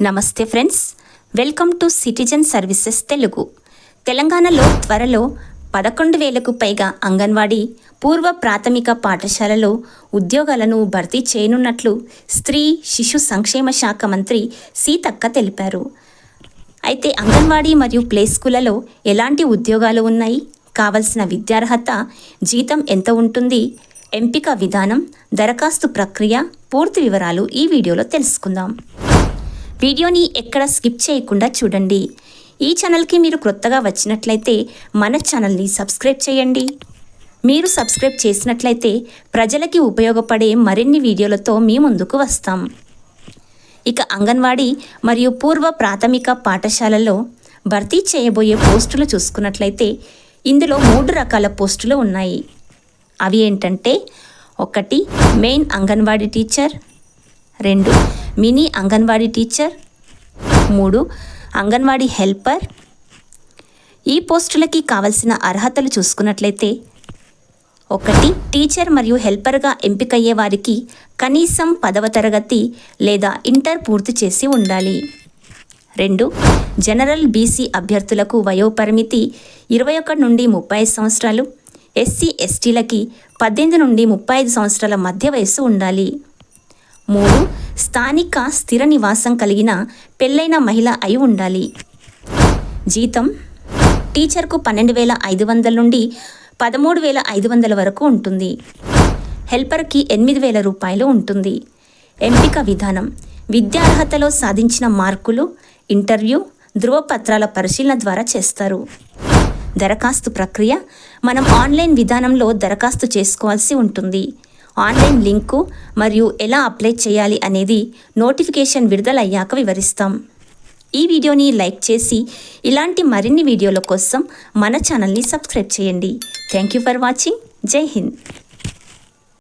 నమస్తే friends. Welcome to citizen services Telugu. తెలంగాణలో త్వరలో పదకొండు వేలకు పైగా అంగన్వాడీ పూర్వ ప్రాథమిక పాఠశాలలో ఉద్యోగాలను భర్తీ చేయనున్నట్లు స్త్రీ శిశు సంక్షేమ శాఖ మంత్రి సీతక్క తెలిపారు. అయితే అంగన్వాడీ మరియు ప్లే స్కూళ్ళలో ఎలాంటి ఉద్యోగాలు ఉన్నాయి? కావలసిన విద్యార్హత జీతం ఎంత ఉంటుంది? ఎంపిక విధానం దరఖాస్తు ప్రక్రియ పూర్తి వివరాలు ఈ వీడియోలో తెలుసుకుందాం. వీడియోని ఎక్కడ స్కిప్ చేయకుండా చూడండి. ఈ ఛానల్కి మీరు క్రొత్తగా వచ్చినట్లయితే మన ఛానల్ని సబ్స్క్రైబ్ చేయండి. మీరు సబ్స్క్రైబ్ చేసినట్లయితే ప్రజలకి ఉపయోగపడే మరిన్ని వీడియోలతో మీ ముందుకు వస్తాం. ఇక అంగన్వాడీ మరియు పూర్వ ప్రాథమిక పాఠశాలలో భర్తీ చేయబోయే పోస్టులు చూసుకున్నట్లయితే ఇందులో మూడు రకాల పోస్టులు ఉన్నాయి. అవి ఏంటంటే ఒకటి మెయిన్ అంగన్వాడీ టీచర్ రెండు మినీ అంగన్వాడీ టీచర్. మూడు అంగన్వాడీ హెల్పర్. ఈ పోస్టులకి కావలసిన అర్హతలు చూసుకున్నట్లయితే ఒకటి టీచర్ మరియు హెల్పర్గా ఎంపికయ్యే వారికి కనీసం పదవ తరగతి లేదా ఇంటర్ పూర్తి చేసి ఉండాలి. రెండు జనరల్ బీసీ అభ్యర్థులకు వయోపరిమితి ఇరవై ఒకటి నుండి ముప్పై ఐదు సంవత్సరాలు ఎస్సీ ఎస్టీలకి పద్దెనిమిది నుండి ముప్పై ఐదు సంవత్సరాల మధ్య వయస్సు ఉండాలి. మూడు స్థానిక స్థిర నివాసం కలిగిన పెళ్ళైన మహిళ అయి ఉండాలి. జీతం టీచర్కు పన్నెండు వేల ఐదు వందల నుండి పదమూడు వేల ఐదు వందల వరకు ఉంటుంది. హెల్పర్కి ఎనిమిది వేల రూపాయలు ఉంటుంది. ఎంపిక విధానం విద్యార్హతలో సాధించిన మార్కులు ఇంటర్వ్యూ ధృవపత్రాల పరిశీలన ద్వారా చేస్తారు. దరఖాస్తు ప్రక్రియ మనం ఆన్లైన్ విధానంలో దరఖాస్తు చేసుకోవాల్సి ఉంటుంది. ఆన్లైన్ లింకు మరియు ఎలా అప్లై చేయాలి అనేది నోటిఫికేషన్ విడుదలయ్యాక వివరిస్తాం. ఈ వీడియోని లైక్ చేసి ఇలాంటి మరిన్ని వీడియోల కోసం మన ఛానల్ని సబ్స్క్రైబ్ చేయండి. Thank you for watching. Jai Hind.